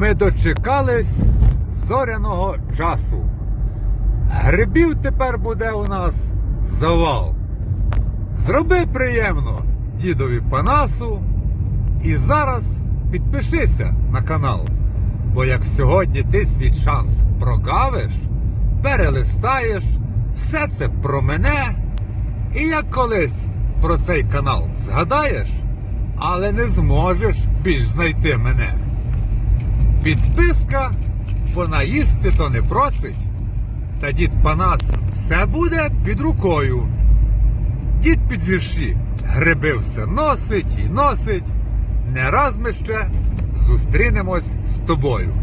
Ми дочекались зоряного часу. Грибів тепер буде у нас завал. Зроби приємно дідові Панасу. І зараз підпишися на канал. Бо як сьогодні ти свій шанс прогавиш, перелистаєш, все це про мене. І як колись про цей канал згадаєш, але не зможеш більш знайти мене. Підписка, вона їсти то не просить. Та дід Панас все буде під рукою. Дід під вірші гриби все носить і носить. Не раз ми ще зустрінемось з тобою.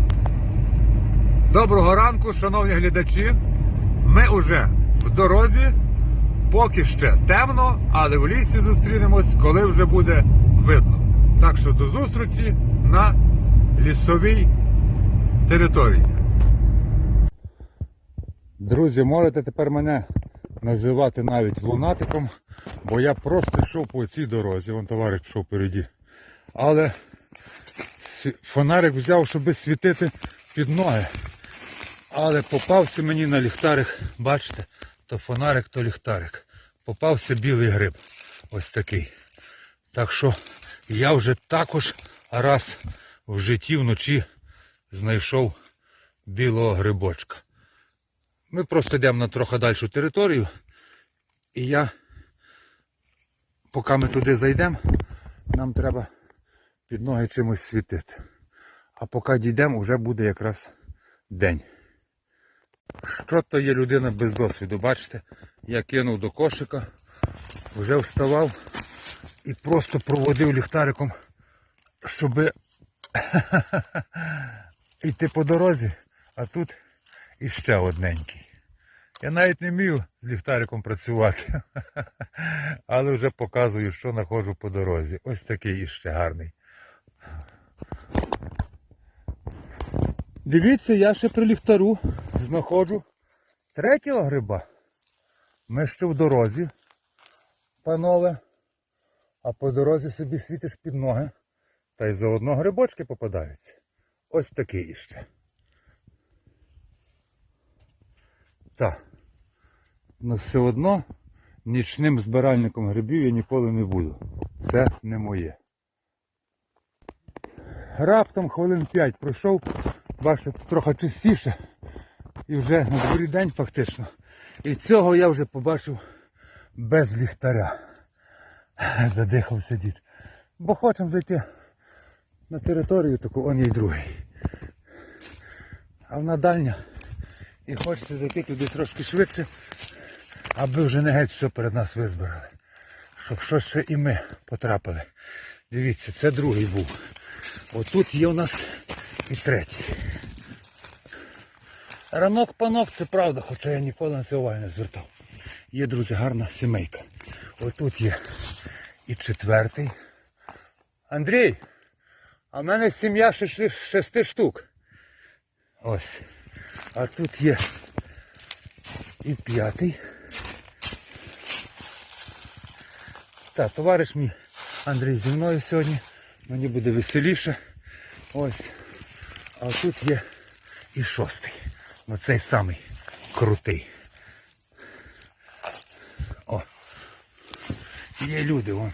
Доброго ранку, шановні глядачі. Ми уже в дорозі. Поки ще темно, але в лісі зустрінемось, коли вже буде видно. Так що до зустрічі на лісовій території. Друзі, можете тепер мене називати навіть лунатиком, бо я просто йшов по цій дорозі, вон товариш йшов впереді. Але фонарик взяв, щоб світити під ноги. Але попався мені на ліхтарик, бачите, то фонарик, то ліхтарик. Попався білий гриб. Ось такий. Так що я вже також раз в житті вночі знайшов білого грибочка. Ми просто йдемо на трохи дальшу територію. І я, поки ми туди зайдемо, нам треба під ноги чимось світити. А поки дійдемо, вже буде якраз день. Що то є людина без досвіду, бачите? Я кинув до кошика, вже вставав і просто проводив ліхтариком, щоб йти по дорозі, а тут іще одненький. Я навіть не вмію з ліхтариком працювати, але вже показую, що знаходжу по дорозі. Ось такий іще гарний. Дивіться, я ще при ліхтару знаходжу третього гриба. Ми ще в дорозі, панове, а по дорозі собі світиш під ноги, та й заодно грибочки попадаються. Ось такий іще. Так. Ну все одно нічним збиральником грибів я ніколи не буду. Це не моє. Раптом хвилин 5 пройшов, бачите, трохи чистіше. І вже на дворі день фактично. І цього я вже побачив без ліхтаря. Задихався дід. Бо хочемо зайти на територію таку, он є другий. А вона дальня. І хочеться зайти туди трошки швидше, аби вже не геть все перед нас визбирали. Щоб щось ще і ми потрапили. Дивіться, це другий був. Отут є у нас і третій. Ранок панок, це правда, хоча я ніколи на це уваги не звертав. Є, друзі, гарна сімейка. Отут є і четвертий. Андрій, а в мене сім'я шести, шести штук. Ось. А тут є і п'ятий. Так, товариш мій Андрій зі мною сьогодні. Мені буде веселіше. Ось. А тут є і шостий. Оцей самий крутий. О. Є люди, вон.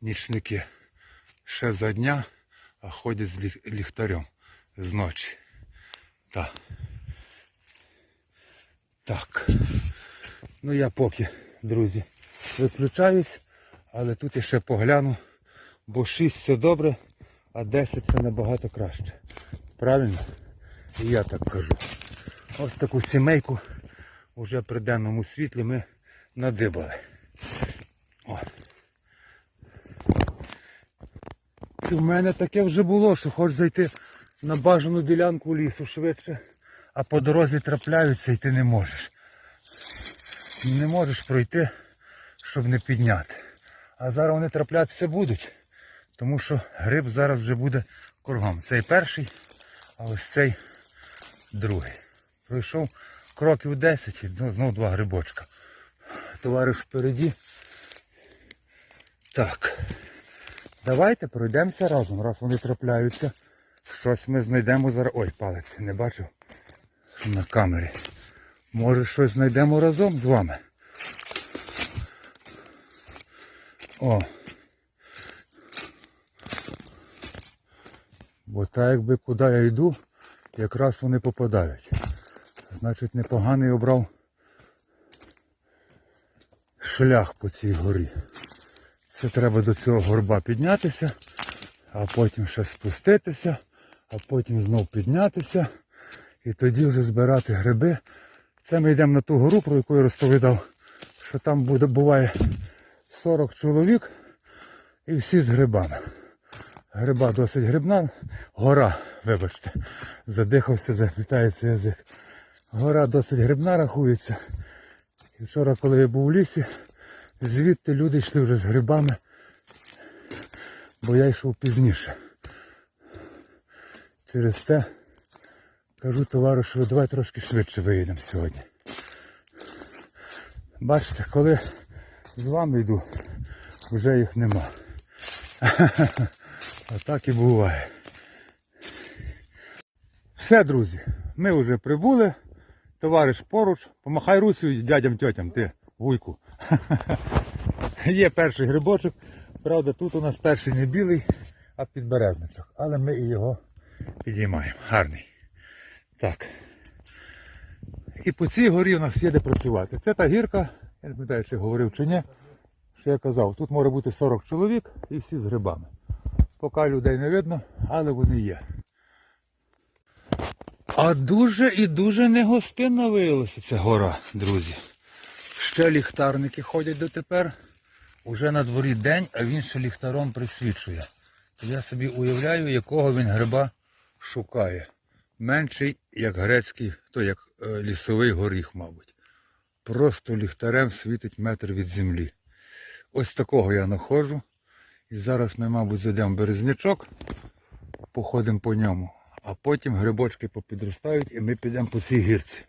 Нічники. Ще за дня, а ходять з лі- ліхтарем з ночі. Так. Так. Ну я поки, друзі, виключаюсь, але тут я ще погляну, бо 6 це добре, а 10 це набагато краще. Правильно? І я так кажу. Ось таку сімейку вже при денному світлі ми надибали. О. І в мене таке вже було, що хочеш зайти на бажану ділянку лісу швидше, а по дорозі трапляються і ти не можеш. Не можеш пройти, щоб не підняти. А зараз вони траплятися будуть, тому що гриб зараз вже буде кругом. Цей перший, а ось цей другий. Пройшов кроків 10 і ну, знов два грибочка. Товариш впереді. Так. Давайте пройдемося разом, раз вони трапляються. Щось ми знайдемо зараз. Ой, палець не бачив на камері. Може щось знайдемо разом з вами. О. Бо так якби куди я йду, якраз вони попадають. Значить непоганий обрав шлях по цій горі. Це треба до цього горба піднятися, а потім ще спуститися, а потім знов піднятися і тоді вже збирати гриби. Це ми йдемо на ту гору, про яку я розповідав, що там буде, буває 40 чоловік і всі з грибами. Гриба досить грибна. Гора, вибачте, задихався, заплітається язик. Гора досить грибна рахується. І вчора, коли я був у лісі, звідти люди йшли вже з грибами, бо я йшов пізніше. Через це кажу товаришу, давай трошки швидше виїдемо сьогодні. Бачите, коли з вами йду, вже їх нема. А так і буває. Все, друзі, ми вже прибули. Товариш поруч, помахай Русю дядям тьотям, ти, вуйку. Є перший грибочок. Правда, тут у нас перший не білий, а підберезничок. Але ми і його підіймаємо. Гарний. Так. І по цій горі у нас є де працювати. Це та гірка, я не пам'ятаю, чи говорив чи ні. Що я казав, тут може бути 40 чоловік і всі з грибами. Поки людей не видно, але вони є. А дуже і дуже негостинна виявилася ця гора, друзі. Ще ліхтарники ходять дотепер. Уже на дворі день, а він ще ліхтаром присвічує. Я собі уявляю, якого він гриба шукає. Менший, як грецький, то як е, лісовий горіх, мабуть. Просто ліхтарем світить метр від землі. Ось такого я знаходжу. І зараз ми, мабуть, зайдемо березнячок, походимо по ньому, а потім грибочки попідростають і ми підемо по цій гірці.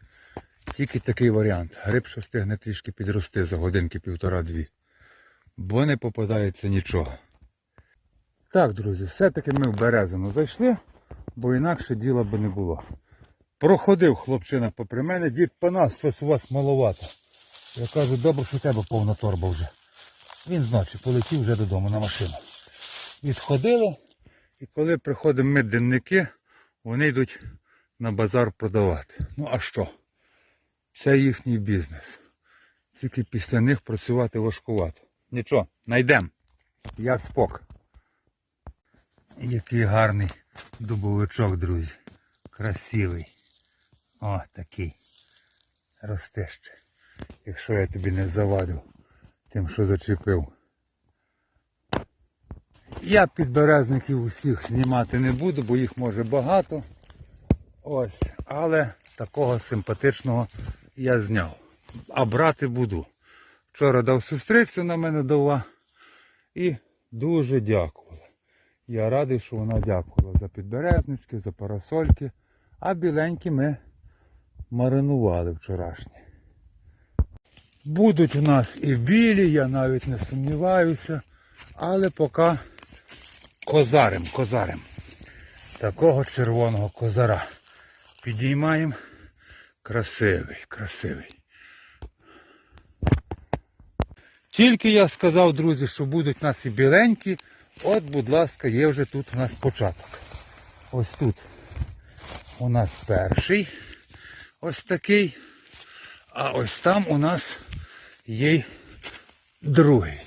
Тільки такий варіант. Гриб що встигне трішки підрости за годинки півтора-дві. Бо не попадається нічого. Так, друзі, все-таки ми в березину зайшли, бо інакше діла би не було. Проходив хлопчина попри мене, дід Панас, щось у вас маловато. Я кажу, добре, що у тебе повна торба вже. Він, значить, полетів вже додому на машину. Відходили, і коли приходимо ми денники, вони йдуть на базар продавати. Ну а що? Це їхній бізнес. Тільки після них працювати важкувато. Нічого, найдемо. Я спок. Який гарний дубовичок, друзі. Красивий. О, такий. Росте. Якщо я тобі не завадив тим, що зачепив. Я підберезників усіх знімати не буду, бо їх може багато. Ось, але такого симпатичного я зняв. А брати буду. Вчора дав сестрицю на мене дала і дуже дякувала. Я радий, що вона дякувала за підберезнички, за парасольки, а біленькі ми маринували вчорашні. Будуть у нас і білі, я навіть не сумніваюся, але поки козарем, козарем. Такого червоного козара. Підіймаємо. Красивий, красивий. Тільки я сказав, друзі, що будуть у нас і біленькі. От, будь ласка, є вже тут у нас початок. Ось тут у нас перший ось такий. А ось там у нас є другий.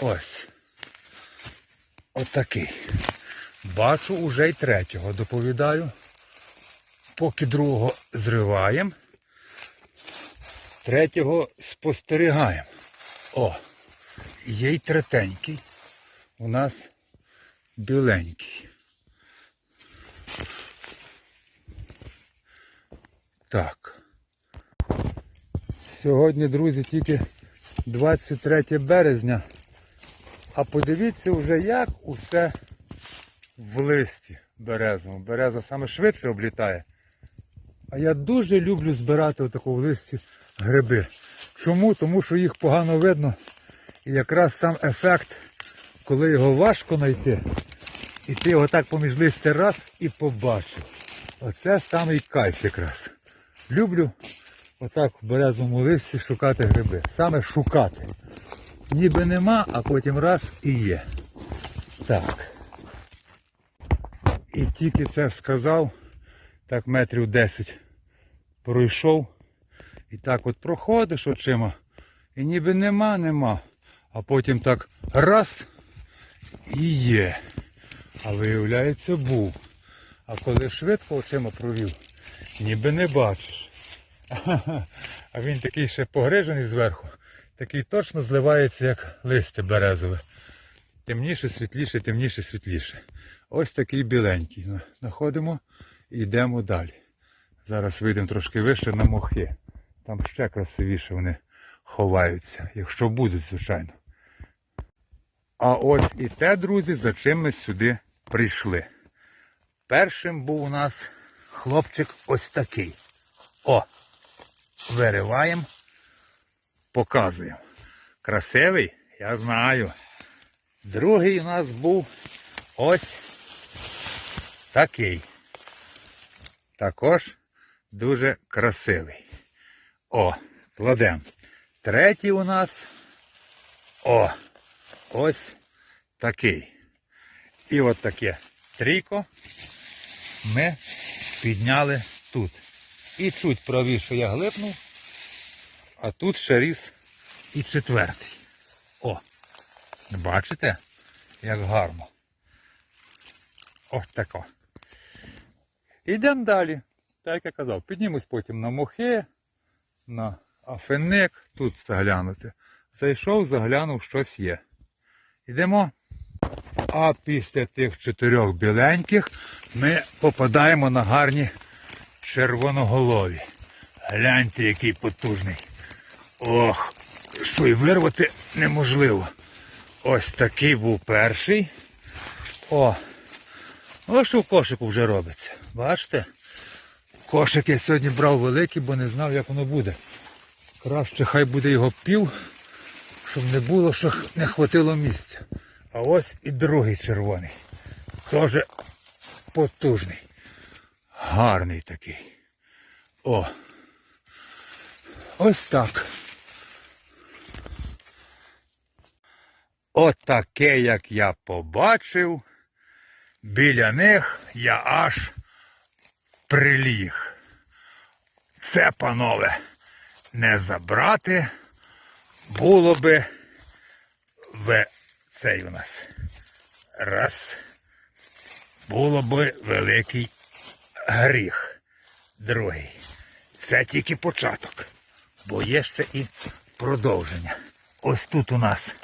Ось. Отакий. Бачу уже й третього, доповідаю. Поки другого зриваємо, третього спостерігаємо. О, є й третенький. У нас біленький. Так. Сьогодні, друзі, тільки 23 березня. А подивіться вже, як усе в листі березовому. Береза саме швидше облітає. А я дуже люблю збирати отаку в листі гриби. Чому? Тому що їх погано видно. І якраз сам ефект, коли його важко знайти, І ти його так поміж листя раз і побачив. Оце самий кайф якраз. Люблю отак в березовому листі шукати гриби. Саме шукати. Ніби нема, а потім раз і є. Так. І тільки це сказав, так метрів 10 пройшов. І так от проходиш очима. І ніби нема, нема. А потім так раз і є. А виявляється, був. А коли швидко очима провів, ніби не бачиш. А він такий ще погрижений зверху, такий точно зливається, як листя березове. Темніше, світліше, темніше, світліше. Ось такий біленький. Знаходимо і йдемо далі. Зараз вийдемо трошки вище на мохи. Там ще красивіше вони ховаються, якщо будуть, звичайно. А ось і те, друзі, за чим ми сюди прийшли. Першим був у нас хлопчик ось такий. О! Вириваємо, показуємо. Красивий, я знаю. Другий у нас був ось такий. Також дуже красивий. О, кладемо. Третій у нас. О, ось такий. І от таке трійко ми підняли тут. І чуть правіше я глипнув, а тут ще ріс і четвертий. О, бачите, як гарно. Ось тако. Йдемо далі. Так як я казав, піднімусь потім на мохи, на афеник, тут заглянути. Зайшов, заглянув, щось є. Йдемо. А після тих чотирьох біленьких ми попадаємо на гарні червоноголові. Гляньте, який потужний. Ох, що й вирвати неможливо. Ось такий був перший. О, ось що в кошику вже робиться. Бачите? Кошик я сьогодні брав великий, бо не знав, як воно буде. Краще хай буде його пів, щоб не було, що не хватило місця. А ось і другий червоний. Теж потужний. Гарний такий. О. Ось так. Отаке, як я побачив, біля них я аж приліг. Це, панове, не забрати було би в цей у нас. Раз. Було би великий гріх. Другий. Це тільки початок, бо є ще і продовження. Ось тут у нас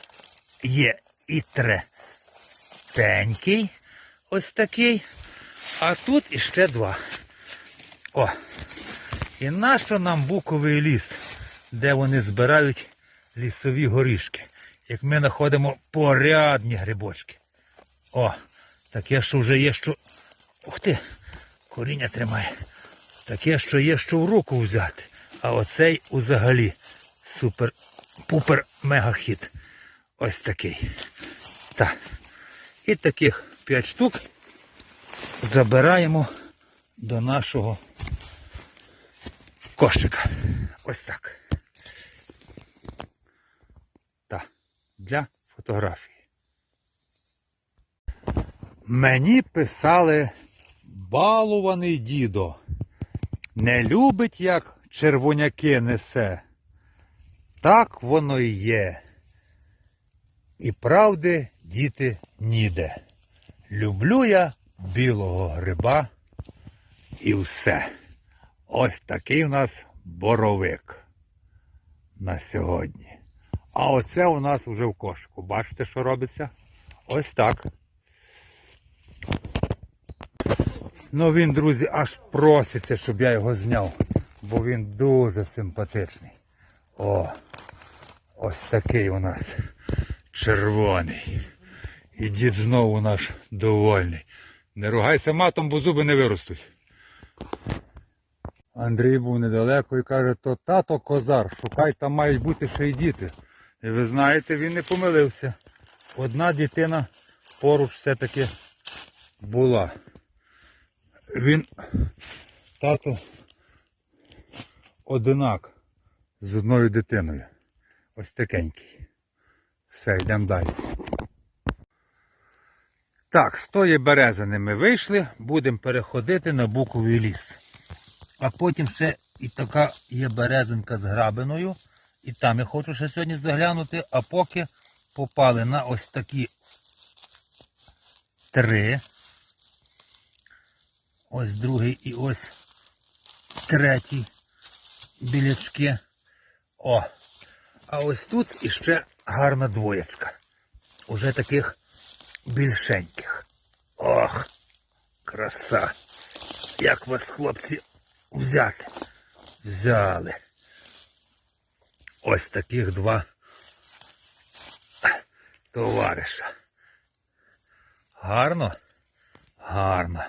є і третенький, ось такий, а тут іще два. О! І нащо нам буковий ліс, де вони збирають лісові горішки, як ми знаходимо порядні грибочки. О, таке, що вже є, що. Ух ти, коріння тримає. Таке, що є, що в руку взяти. А оцей взагалі супер-пупер мега хіт. Ось такий. Так. І таких 5 штук забираємо до нашого кошика. Ось так. Так, для фотографії. Мені писали балуваний дідо. Не любить, як червоняки несе. Так воно і є. І правди діти ніде. Люблю я білого гриба і все. Ось такий у нас боровик на сьогодні. А оце у нас вже в кошику. Бачите, що робиться? Ось так. Ну він, друзі, аж проситься, щоб я його зняв, бо він дуже симпатичний. О, ось такий у нас червоний. І дід знову наш довольний. Не ругайся матом, бо зуби не виростуть. Андрій був недалеко і каже, то тато козар, шукай, там мають бути ще й діти. І ви знаєте, він не помилився. Одна дитина поруч все-таки була. Він тато одинак з одною дитиною. Ось такенький. Все, йдемо далі. Так, з тої березини ми вийшли, будемо переходити на буковий ліс. А потім ще і така є березинка з грабиною. І там я хочу ще сьогодні заглянути, а поки попали на ось такі три. Ось другий і ось третій білячки. О! А ось тут іще гарна двоєчка. Уже таких більшеньких. Ох, краса! Як вас, хлопці, взяти? Взяли. Ось таких два товариша. Гарно? Гарно.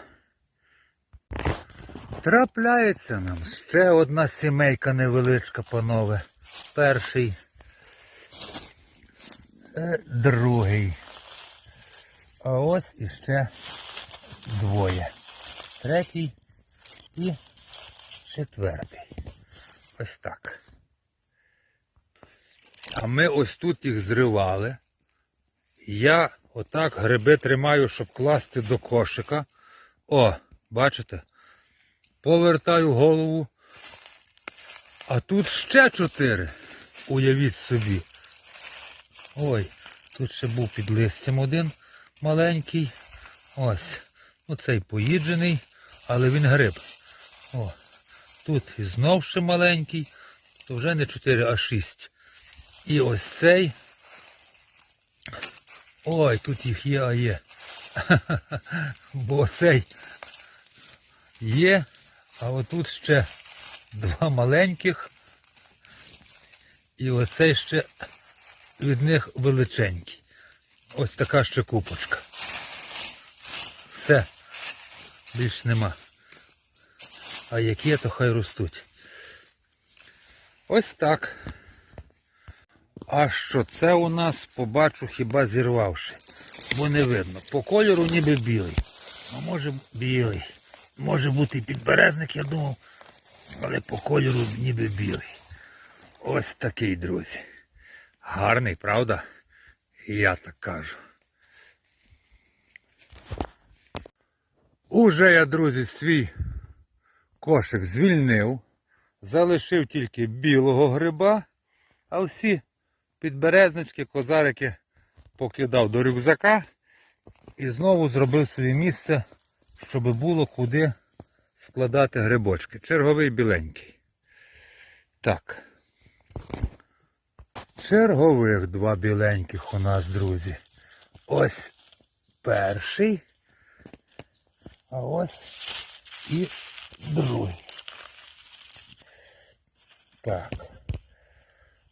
Трапляється нам ще одна сімейка невеличка, панове. Перший, е, другий. А ось іще двоє. Третій і четвертий. Ось так. А ми ось тут їх зривали. Я отак гриби тримаю, щоб класти до кошика. О, бачите? Повертаю голову. А тут ще чотири. Уявіть собі. Ой, тут ще був під листям один маленький. Ось. Ну цей поїджений, але він гриб. О, тут знов ще маленький, то вже не 4, а 6. І ось цей. Ой, тут їх є, а є. Бо цей є, а отут ще два маленьких. І оцей ще від них величенький. Ось така ще купочка. Все. Більш нема. А які, то хай ростуть. Ось так. А що це у нас побачу хіба зірвавши. Бо не видно. По кольору ніби білий. А може білий. Може бути і підберезник, я думав. Але по кольору ніби білий. Ось такий, друзі. Гарний, правда? Я так кажу. Уже я, друзі, свій кошик звільнив. Залишив тільки білого гриба, а всі підберезнички, козарики покидав до рюкзака і знову зробив собі місце, щоб було куди складати грибочки. Черговий біленький. Так. Чергових два біленьких у нас, друзі. Ось перший. А ось і другий. Так.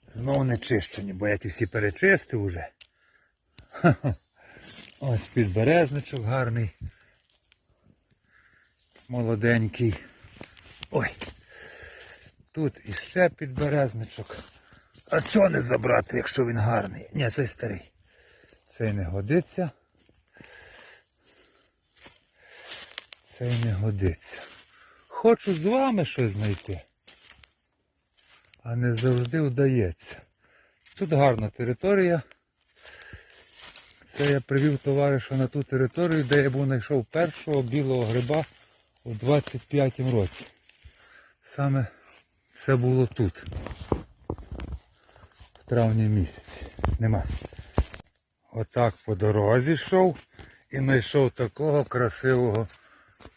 Знову не чищені, бо я ті всі перечистив уже. Ось підберезничок гарний. Молоденький. Ой. Тут іще підберезничок. А чого не забрати, якщо він гарний? Ні, цей старий. Цей не годиться. Цей не годиться. Хочу з вами щось знайти. А не завжди вдається. Тут гарна територія. Це я привів товариша на ту територію, де я був знайшов першого білого гриба у 25-му році. Саме це було тут. Травні місяці. Нема. Отак по дорозі йшов і знайшов такого красивого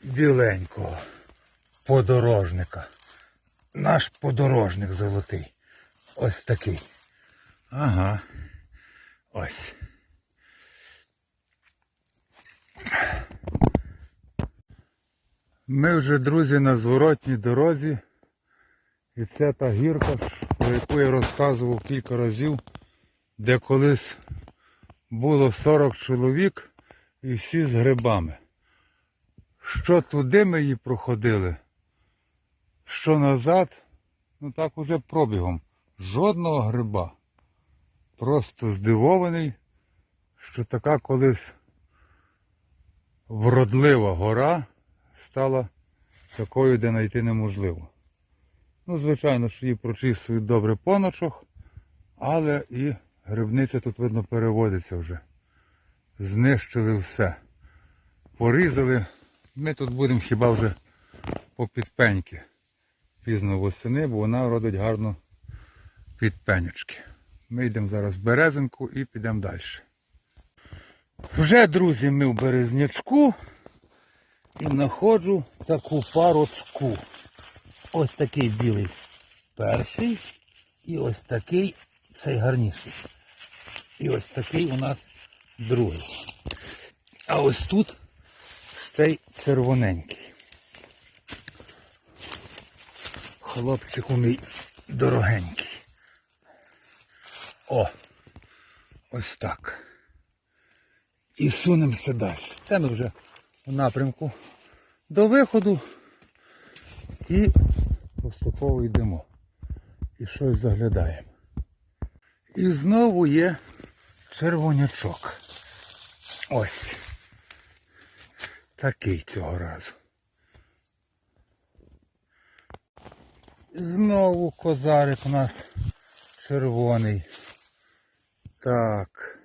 біленького подорожника. Наш подорожник золотий. Ось такий. Ага. Ось. Ми вже, друзі, на зворотній дорозі. І це та гірка, про яку я розказував кілька разів, де колись було 40 чоловік і всі з грибами. Що туди ми її проходили, що назад, ну так уже пробігом. Жодного гриба. Просто здивований, що така колись вродлива гора стала такою, де знайти неможливо. Ну, звичайно, що її прочистують добре по ночах, але і грибниця тут, видно, переводиться вже. Знищили все. Порізали. Ми тут будемо хіба вже по підпеньки пізно восени, бо вона родить гарно під пенючки. Ми йдемо зараз в березинку і підемо далі. Вже, друзі, ми в березнячку і знаходжу таку парочку. Ось такий білий перший і ось такий цей гарніший. І ось такий у нас другий. А ось тут цей червоненький. Хлопчику мій дорогенький. О, ось так. І сунемося далі. Це ми вже в напрямку до виходу і поступово йдемо. І щось заглядаємо. І знову є червонячок. Ось. Такий цього разу. Знову козарик у нас червоний. Так.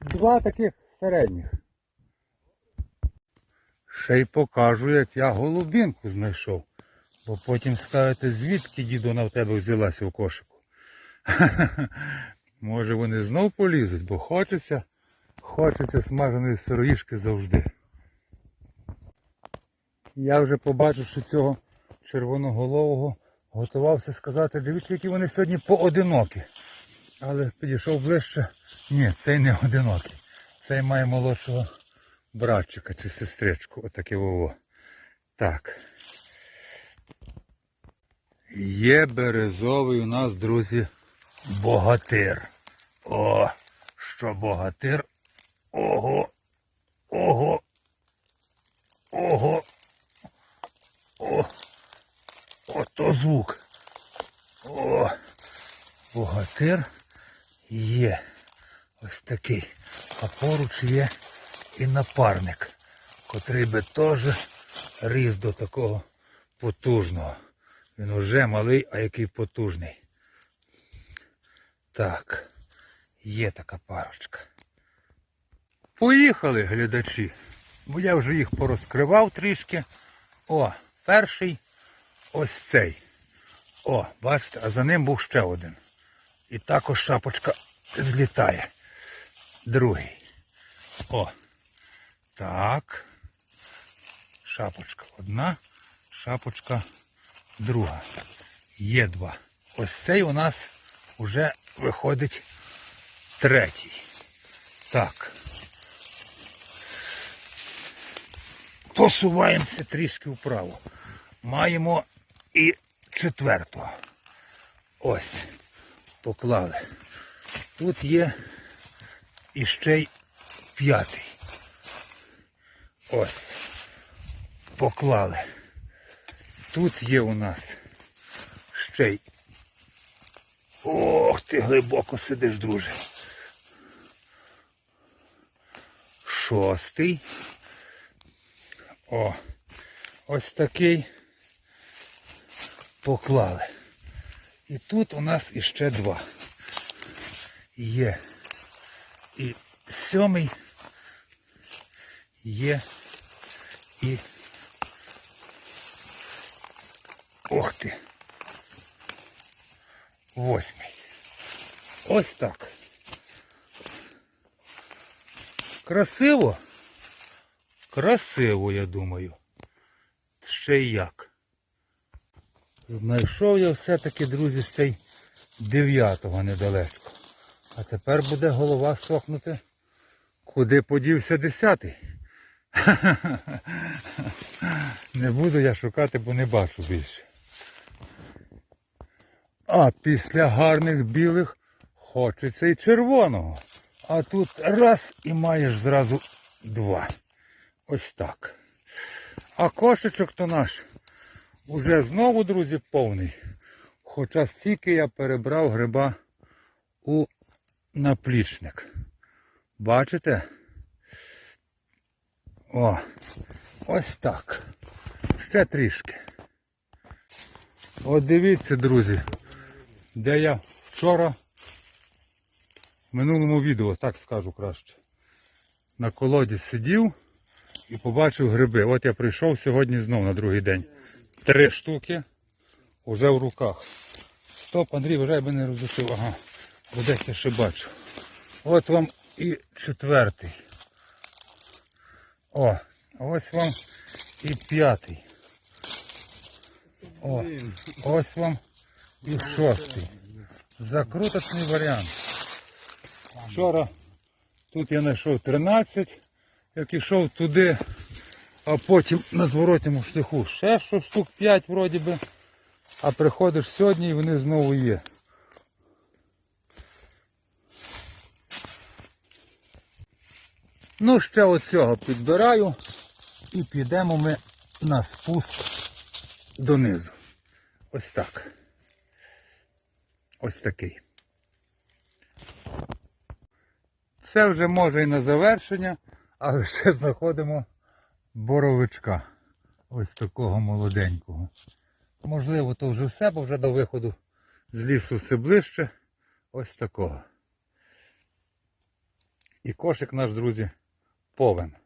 Два таких середніх. Ще й покажу, як я голубінку знайшов. Бо потім скажете, звідки діду вона в тебе взялася у кошику. Може вони знов полізуть, бо хочеться, хочеться смаженої сироїшки завжди. Я вже побачивши цього червоноголового, готувався сказати, дивіться, які вони сьогодні поодинокі. Але підійшов ближче. Ні, цей не одинокий. Цей має молодшого братчика чи сестричку. Отаке вово. Так. Є березовий у нас, друзі, богатир. О, що богатир. Ого. Ого. Ого. О. Ото звук. О. Богатир є. Ось такий. А поруч є і напарник, котрий би теж ріс до такого потужного. Він уже малий, а який потужний. Так, є така парочка. Поїхали, глядачі. Бо я вже їх порозкривав трішки. О, перший ось цей. О, бачите, а за ним був ще один. І також шапочка злітає. Другий. О. Так. Шапочка одна, шапочка друга. Є два. Ось цей у нас вже виходить третій. Так. Посуваємося трішки вправо. Маємо і четвертого. Ось. Поклали. Тут є іще й п'ятий. Ось. Поклали. Тут є у нас ще й. Ох, ти глибоко сидиш, друже. Шостий. О, ось такий поклали. І тут у нас іще два. Є. І сьомий є і. Ох ти. Восьмий. Ось так. Красиво? Красиво, я думаю. Ще як. Знайшов я все-таки, друзі, ще й дев'ятого недалечко. А тепер буде голова сохнути. Куди подівся десятий? Не буду я шукати, бо не бачу більше. А після гарних білих хочеться і червоного. А тут раз і маєш зразу два. Ось так. А кошечок то наш уже знову, друзі, повний. Хоча стільки я перебрав гриба у наплічник. Бачите? О, ось так. Ще трішки. От дивіться, друзі, де я вчора в минулому відео, так скажу краще, на колоді сидів і побачив гриби. От я прийшов сьогодні знов на другий день. Три штуки вже в руках. Стоп, Андрій, вважай, би не роздушив. Ага, десь я ще бачу. От вам і четвертий. О, ось вам і п'ятий. О, ось вам і шостий. Закруточний варіант. Вчора тут я знайшов 13, як ішов туди, а потім на зворотньому шляху ще що штук 5 вроді би. А приходиш сьогодні і вони знову є. Ну, ще оцього підбираю і підемо ми на спуск донизу. Ось так. Ось такий. Це вже може і на завершення, але ще знаходимо боровичка. Ось такого молоденького. Можливо, то вже все, бо вже до виходу з лісу все ближче. Ось такого. І кошик наш, друзі, повен.